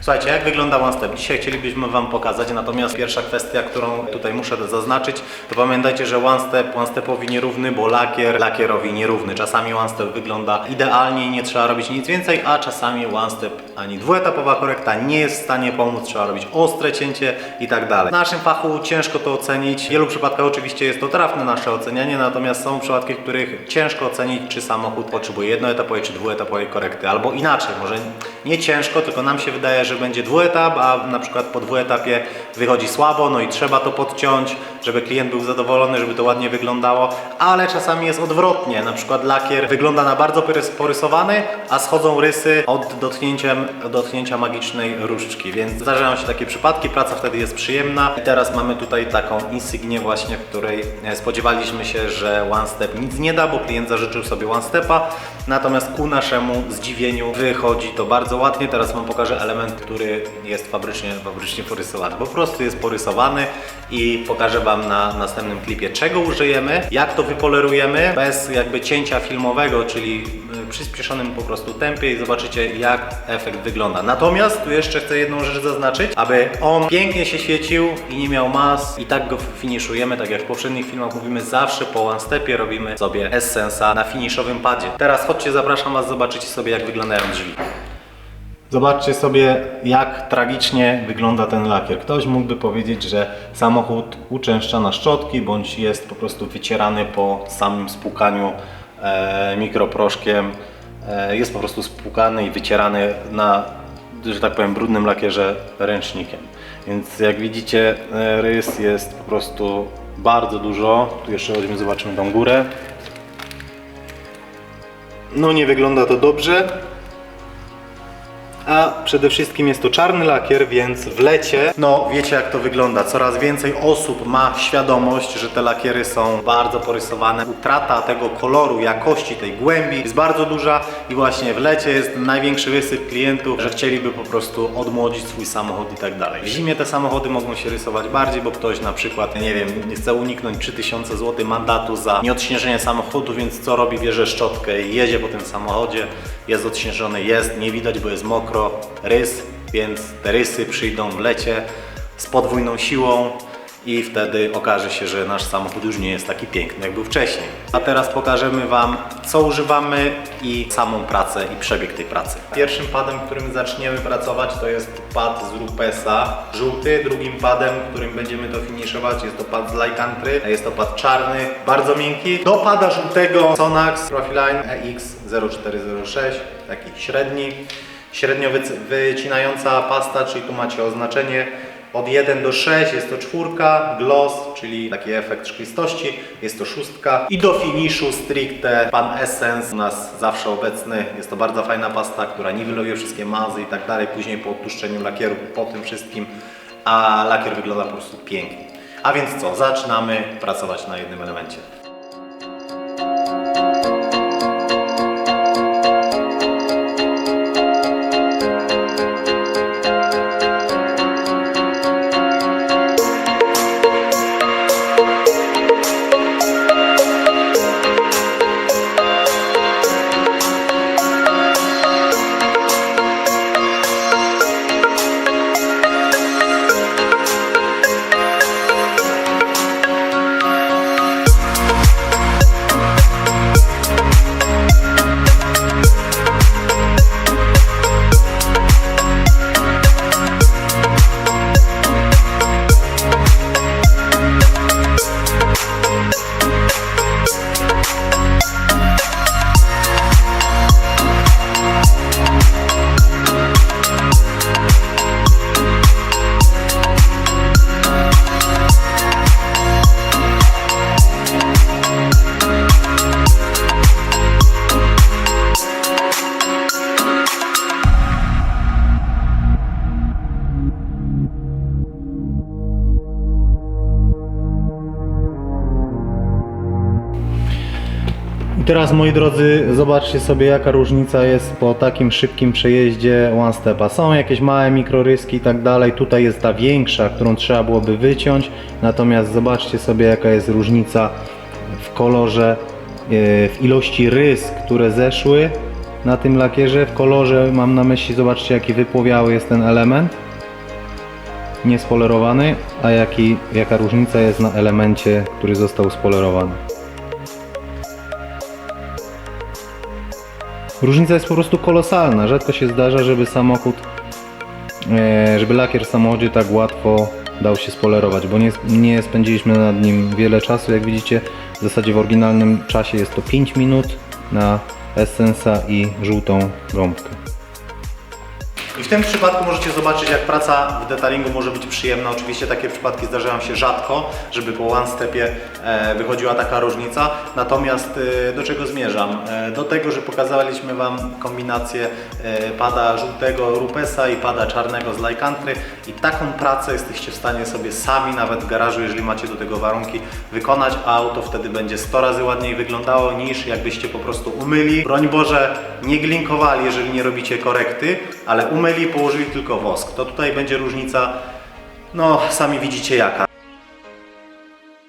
Słuchajcie, jak wygląda One Step? Dzisiaj chcielibyśmy Wam pokazać, natomiast pierwsza kwestia, którą tutaj muszę zaznaczyć, to pamiętajcie, że One Step One Stepowi nierówny, bo lakier lakierowi nierówny. Czasami One Step wygląda idealnie i nie trzeba robić nic więcej, a czasami One Step ani dwuetapowa korekta nie jest w stanie pomóc, trzeba robić ostre cięcie i tak dalej. W naszym fachu ciężko to ocenić. W wielu przypadkach oczywiście jest to trafne nasze ocenianie, natomiast są przypadki, w których ciężko ocenić, czy samochód potrzebuje jednoetapowej czy dwuetapowej korekty, albo inaczej, może nie ciężko, tylko nam się wydaje, że będzie dwuetap, a na przykład po dwuetapie wychodzi słabo, no i trzeba to podciąć, żeby klient był zadowolony, żeby to ładnie wyglądało, ale czasami jest odwrotnie, na przykład lakier wygląda na bardzo porys- porysowany, a schodzą rysy od dotknięciem, dotknięcia magicznej różdżki, więc zdarzają się takie przypadki, praca wtedy jest przyjemna. I teraz mamy tutaj taką insygnię właśnie, w której e, spodziewaliśmy się, że One Step nic nie da, bo klient zażyczył sobie One Stepa, natomiast ku naszemu zdziwieniu wychodzi to bardzo ładnie. Teraz Wam pokażę element, który jest fabrycznie, fabrycznie porysowany. Po prostu jest porysowany i pokażę Wam na następnym klipie, czego użyjemy, jak to wypolerujemy bez jakby cięcia filmowego, czyli y, przyspieszonym po prostu tempie i zobaczycie jak efekt wygląda. Natomiast tu jeszcze chcę jedną rzecz zaznaczyć, aby on pięknie się świecił i nie miał mas i tak go finiszujemy, tak jak w poprzednich filmach mówimy, zawsze po one stepie robimy sobie essensa na finiszowym padzie. Teraz chodźcie, zapraszam Was, zobaczycie sobie jak wyglądają drzwi. Zobaczcie sobie, jak tragicznie wygląda ten lakier. Ktoś mógłby powiedzieć, że samochód uczęszcza na szczotki, bądź jest po prostu wycierany po samym spłukaniu e, mikroproszkiem. E, jest po prostu spłukany i wycierany na, że tak powiem, brudnym lakierze ręcznikiem. Więc jak widzicie, e, rys jest po prostu bardzo dużo. Tu jeszcze chodźmy, zobaczymy tą górę. No nie wygląda to dobrze. A przede wszystkim jest to czarny lakier, więc w lecie, no wiecie jak to wygląda. Coraz więcej osób ma świadomość, że te lakiery są bardzo porysowane. Utrata tego koloru, jakości, tej głębi jest bardzo duża i właśnie w lecie jest największy wysyp klientów, że chcieliby po prostu odmłodzić swój samochód i tak dalej. W zimie te samochody mogą się rysować bardziej, bo ktoś na przykład, nie wiem, chce uniknąć 3000 zł mandatu za nieodśnieżenie samochodu, więc co robi? Bierze szczotkę i jedzie po tym samochodzie, jest odśnieżony, jest, nie widać, bo jest mokro, rys, więc te rysy przyjdą w lecie z podwójną siłą i wtedy okaże się, że nasz samochód już nie jest taki piękny, jak był wcześniej. A teraz pokażemy Wam, co używamy i samą pracę i przebieg tej pracy. Pierwszym padem, którym zaczniemy pracować, to jest pad z Rupesa, żółty. Drugim padem, którym będziemy to finiszować, jest to pad z Lycantry, a jest to pad czarny, bardzo miękki. Do pada żółtego Sonax Profiline EX0406, taki średni. Średnio wyc- wycinająca pasta, czyli tu macie oznaczenie od 1 do 6 jest to czwórka, gloss, czyli taki efekt szklistości, jest to szóstka i do finiszu stricte Pan Essence u nas zawsze obecny. Jest to bardzo fajna pasta, która niweluje wszystkie mazy i tak dalej. Później po odtłuszczeniu lakieru po tym wszystkim, a lakier wygląda po prostu pięknie. A więc co, zaczynamy pracować na jednym elemencie. Teraz moi drodzy, zobaczcie sobie jaka różnica jest po takim szybkim przejeździe One Stepa. Są jakieś małe mikroryski i tak dalej. Tutaj jest ta większa, którą trzeba byłoby wyciąć. Natomiast zobaczcie sobie jaka jest różnica w kolorze, e, w ilości rys, które zeszły na tym lakierze. W kolorze mam na myśli, zobaczcie jaki wypłowiały jest ten element. Niespolerowany, a jaki, jaka różnica jest na elemencie, który został spolerowany. Różnica jest po prostu kolosalna. Rzadko się zdarza, żeby samochód, e, żeby lakier w samochodzie tak łatwo dał się spolerować, bo nie, nie spędziliśmy nad nim wiele czasu. Jak widzicie, w zasadzie w oryginalnym czasie jest to 5 minut na Essensa i żółtą gąbkę. I w tym przypadku możecie zobaczyć, jak praca w detailingu może być przyjemna. Oczywiście takie przypadki zdarzają się rzadko, żeby po one stepie e, wychodziła taka różnica. Natomiast e, do czego zmierzam? E, do tego, że pokazaliśmy Wam kombinację pada żółtego Rupesa i pada czarnego z Lycantry i taką pracę jesteście w stanie sobie sami, nawet w garażu, jeżeli macie do tego warunki, wykonać, a auto wtedy będzie 100 razy ładniej wyglądało niż jakbyście po prostu umyli. Broń Boże, nie glinkowali, jeżeli nie robicie korekty, ale umyli, położyli tylko wosk. To tutaj będzie różnica, no sami widzicie jaka.